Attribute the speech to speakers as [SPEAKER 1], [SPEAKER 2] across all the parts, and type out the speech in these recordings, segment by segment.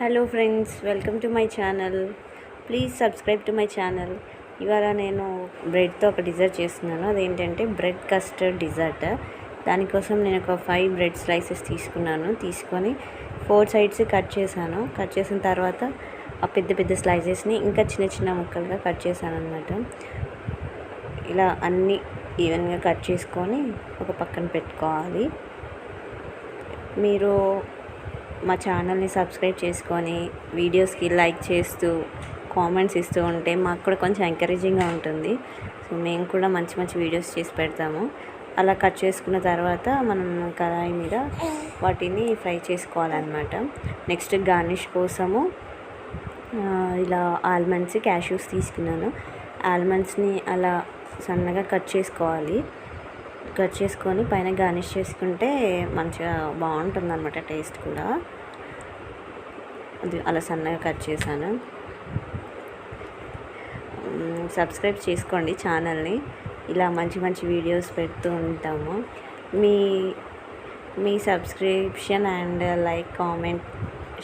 [SPEAKER 1] Hello friends welcome to my channel. Please subscribe to my channel. ఇవాళ నేను బ్రెడ్తో ఒక desert చేస్తున్నాను. అదేంటంటే బ్రెడ్ కస్టర్డ్ డిజర్ట్. దానికోసం నేను ఒక ఫైవ్ బ్రెడ్ స్లైసెస్ తీసుకున్నాను. తీసుకొని ఫోర్ సైడ్స్ కట్ చేశాను. కట్ చేసిన తర్వాత ఆ పెద్ద పెద్ద స్లైసెస్ని ఇంకా చిన్న చిన్న ముక్కలుగా కట్ చేశాను అనమాట ఇలా అన్నీ ఈవెన్గా కట్ చేసుకొని ఒక పక్కన పెట్టుకోవాలి. మీరు మా ఛానల్ని సబ్స్క్రైబ్ చేసుకొని వీడియోస్కి లైక్ చేస్తూ కామెంట్స్ ఇస్తూ ఉంటే మాకు కూడా కొంచెం ఎంకరేజింగ్గా ఉంటుంది. సో మేము కూడా మంచి మంచి వీడియోస్ చేసి పెడతాము. అలా కట్ చేసుకున్న తర్వాత మనం కళాయి మీద వాటిని ఫ్రై చేసుకోవాలన్నమాట. నెక్స్ట్ గార్నిష్ కోసము ఇలా ఆల్మండ్స్ క్యాష్యూస్ తీసుకున్నాను. ఆల్మండ్స్ని అలా సన్నగా కట్ చేసుకోవాలి. కట్ చేసుకొని పైన గార్నిష్ చేసుకుంటే మంచిగా బాగుంటుంది అనమాట టేస్ట్ కూడా. అది అలా సన్నగా కట్ చేశాను. సబ్స్క్రైబ్ చేసుకోండి ఛానల్ని. ఇలా మంచి మంచి వీడియోస్ పెడుతూ ఉంటాము. మీ మీ subscription and like comment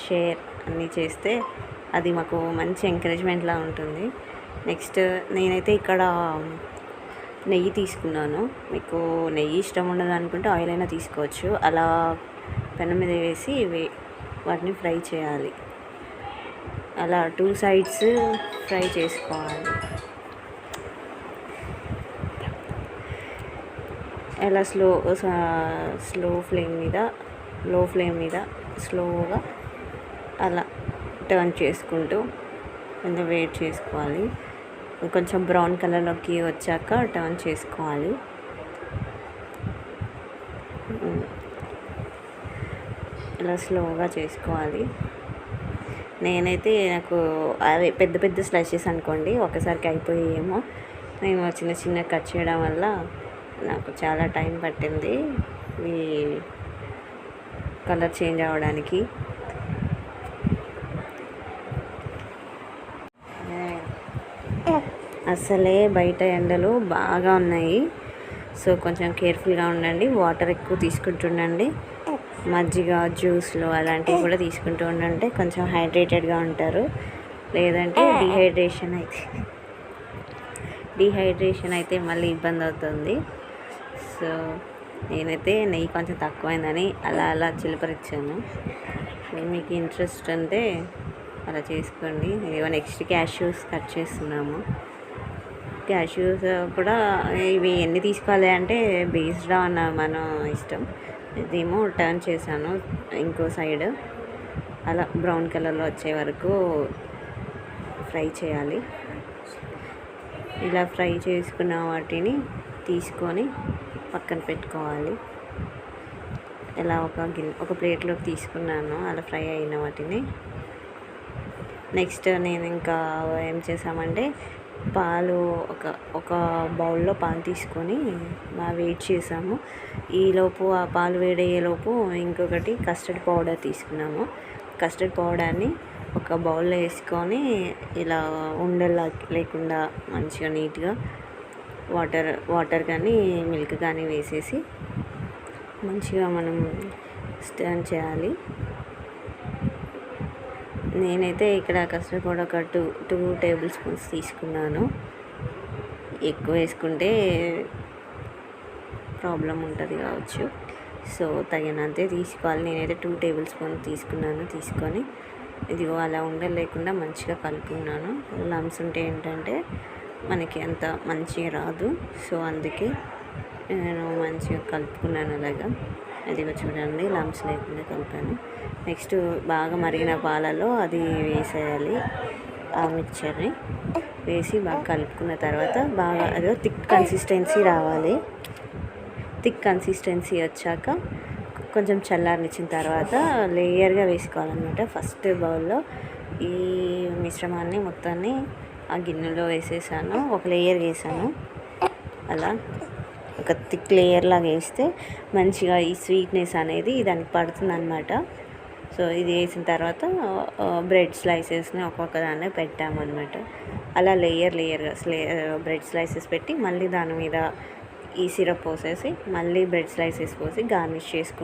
[SPEAKER 1] share అన్నీ చేస్తే అది మాకు మంచి ఎంకరేజ్మెంట్లా ఉంటుంది. నెక్స్ట్ నేనైతే ఇక్కడ నెయ్యి తీసుకున్నాను. మీకు నెయ్యి ఇష్టం ఉండదు అనుకుంటే ఆయిల్ అయినా తీసుకోవచ్చు. అలా పెనం మీద వేసి వే వాటిని ఫ్రై చేయాలి. అలా టూ సైడ్స్ ఫ్రై చేసుకోవాలి. అలా స్లో స్లో ఫ్లేమ్ మీద లో ఫ్లేమ్ మీద స్లోగా అలా టర్న్ చేసుకుంటూ కొంచెం వెయిట్ చేసుకోవాలి. కొంచెం బ్రౌన్ కలర్లోకి వచ్చాక టర్న్ చేసుకోవాలి. ఇలా స్లోగా చేసుకోవాలి. నేనైతే నాకు అవి పెద్ద పెద్ద స్లైసెస్ అనుకోండి ఒకసారికి అయిపోయేమో. నేను చిన్న చిన్న కట్ చేయడం వల్ల నాకు చాలా టైం పట్టింది ఈ కలర్ చేంజ్ అవ్వడానికి. అసలే బయట ఎండలు బాగా ఉన్నాయి. సో కొంచెం కేర్ఫుల్గా ఉండండి. వాటర్ ఎక్కువ తీసుకుంటుండండి మజ్జిగ జ్యూస్లు అలాంటివి కూడా తీసుకుంటూ ఉండండి. కొంచెం హైడ్రేటెడ్గా ఉంటారు. లేదంటే డిహైడ్రేషన్ అయితే డిహైడ్రేషన్ అయితే మళ్ళీ ఇబ్బంది అవుతుంది. సో నేనైతే నెయ్యి కొంచెం తక్కువైందని అలా అలా చిలపరిచ్చాను మీకు ఇంట్రెస్ట్ అంటే అలా చేసుకోండి. ఏవో నెక్స్ట్ క్యాష్యూస్ కట్ చేస్తున్నాము. క్యాష్యూస్ uh, కూడా ఇవి ఎన్ని తీసుకోవాలి అంటే బేస్డ్ ఆన్ మన ఇష్టం. ఇదేమో టర్న్ చేశాను ఇంకో సైడ్ అలా బ్రౌన్ కలర్లో వచ్చే వరకు ఫ్రై చేయాలి. ఇలా ఫ్రై చేసుకున్న వాటిని తీసుకొని పక్కన పెట్టుకోవాలి. ఇలా ఒక గిన్నె ఒక ప్లేట్లోకి తీసుకున్నాను అలా ఫ్రై అయిన వాటిని. నెక్స్ట్ నేను ఇంకా ఏం చేసామంటే పాలు ఒక ఒక బౌల్లో పాలు తీసుకొని బాగా వెయిట్ చేసాము. ఈలోపు ఆ పాలు వేడయ్యేలోపు ఇంకొకటి కస్టర్డ్ పౌడర్ తీసుకున్నాము. కస్టర్డ్ పౌడర్ని ఒక బౌల్లో వేసుకొని ఇలా ఉండలా లేకుండా మంచిగా నీట్గా వాటర్ వాటర్ కానీ మిల్క్ కానీ వేసేసి మంచిగా మనం స్టర్న్ చేయాలి. నేనైతే ఇక్కడ కస్టర్డ్ పౌడర్ ఒక టూ టూ టేబుల్ స్పూన్స్ తీసుకున్నాను. ఎక్కువ వేసుకుంటే ప్రాబ్లం ఉంటుంది కావచ్చు. సో తగినంతే తీసుకోవాలి. నేనైతే టూ టేబుల్ స్పూన్ తీసుకున్నాను తీసుకొని. ఇదిగో అలా ఉండలేకుండా మంచిగా కలుపుకున్నాను. లమ్స్ ఉంటే ఏంటంటే మనకి అంత మంచిగా రాదు. సో అందుకే నేను మంచిగా కలుపుకున్నాను అలాగా. అదిగో చూడండి లంప్స్ లేకుండా కలిపాను. నెక్స్ట్ బాగా మరిగిన పాలలో అది వేసేయాలి. ఆ మిక్చర్ని వేసి బాగా కలుపుకున్న తర్వాత బాగా అదో థిక్ కన్సిస్టెన్సీ రావాలి. థిక్ కన్సిస్టెన్సీ వచ్చాక కొంచెం చల్లారనిచ్చిన తర్వాత లేయర్గా వేసుకోవాలన్నమాట. ఫస్ట్ బౌల్లో ఈ మిశ్రమాన్ని మొత్తాన్ని ఆ గిన్నెలో వేసేసాను. ఒక లేయర్ వేసాను. అలా ఒక థిక్ లేయర్ లాగా వేస్తే మంచిగా ఈ స్వీట్నెస్ అనేది దానికి పడుతుంది అనమాట సో ఇది వేసిన తర్వాత బ్రెడ్ స్లైసెస్ని ఒక్కొక్క దాన్ని పెట్టామన్నమాట. అలా లేయర్ లేయర్గా బ్రెడ్ స్లైసెస్ పెట్టి మళ్ళీ దాని మీద ఈ సిరప్ పోసేసి మళ్ళీ బ్రెడ్ స్లైసెస్ పోసి గార్నిష్ చేసుకుంటాం